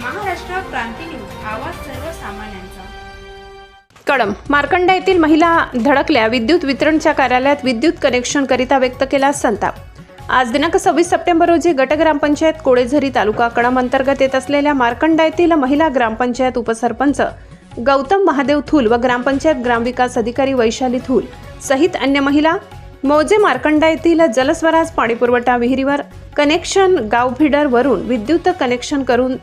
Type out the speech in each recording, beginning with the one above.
क्रांती news आवाज सर्वसामान्यांचा. कळम मार्कंडा येथील महिला धडकल्या. विद्युत वितरणच्या कार्यालयात विद्युत कनेक्शन करिता व्यक्त केला संताप. आज दिनांक सव्वीस सप्टेंबर रोजी गट ग्रामपंचायत कोळेझरी तालुका कळम अंतर्गत येत असलेल्या मार्कंडा येथील महिला ग्रामपंचायत उपसरपंच गौतम महादेव थूल व ग्रामपंचायत ग्रामविकास अधिकारी वैशाली थूल सहित अन्य महिला मौजे मार्कंडा येथील जलस्वराज पाणीपुरवठा विहिरीवर कनेक्शन गाव वरून विद्युत कनेक्शन करून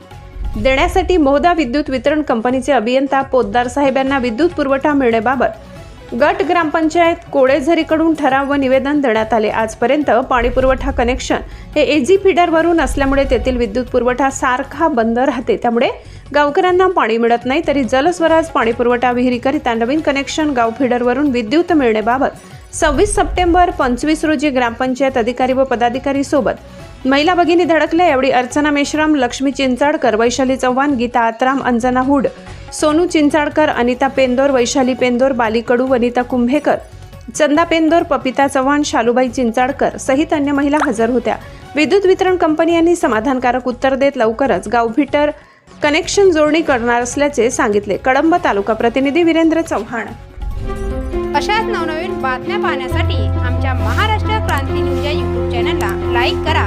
देण्यासाठी मोहदा विद्युत वितरण कंपनीचे अभियंता पोद्दार साहेब यांना विद्युत पुरवठा मिळण्याबाबत गट ग्रामपंचायत कोळेझरीकडून ठराव व निवेदन देण्यात आले. आजपर्यंत पाणी पुरवठा कनेक्शन हे एजी फीडरवरून असल्यामुळे तेथील विद्युत पुरवठा सारखा बंद राहते. त्यामुळे गावकऱ्यांना पाणी मिळत नाही तरी जलस्वराज पाणी पुरवठा विहिरीकरिता नवीन कनेक्शन गाव फीडरवरून विद्युत मिळण्याबाबत सव्वीस सप्टेंबर पंचवीस रोजी ग्रामपंचायत अधिकारी व पदाधिकारी सोबत महिला भगिनी धडकल्या. यावेळी अर्चना मेश्राम लक्ष्मी चिंचाडकर वैशाली चव्हाण गीता आत्राम अंजना हुड सोनू चिंचाडकर अनिता पेंदोर वैशाली पेंदोर बाली कडू वनिता कुंभेकर चंदा पेंदोर पपिता चव्हाण शालूबाई चिंचाडकर सहित अन्य महिला हजर होत्या. विद्युत वितरण कंपनी यांनी समाधानकारक उत्तर देत लवकरच गावभिटर कनेक्शन जोडणी करणार असल्याचे सांगितले. कडंब तालुका प्रतिनिधी वीरेंद्र चव्हाण. अशाच नवनवीन बातम्या पाहण्यासाठी आमच्या महाराष्ट्र क्रांती न्यूज या यूट्यूब चॅनलला लाईक करा.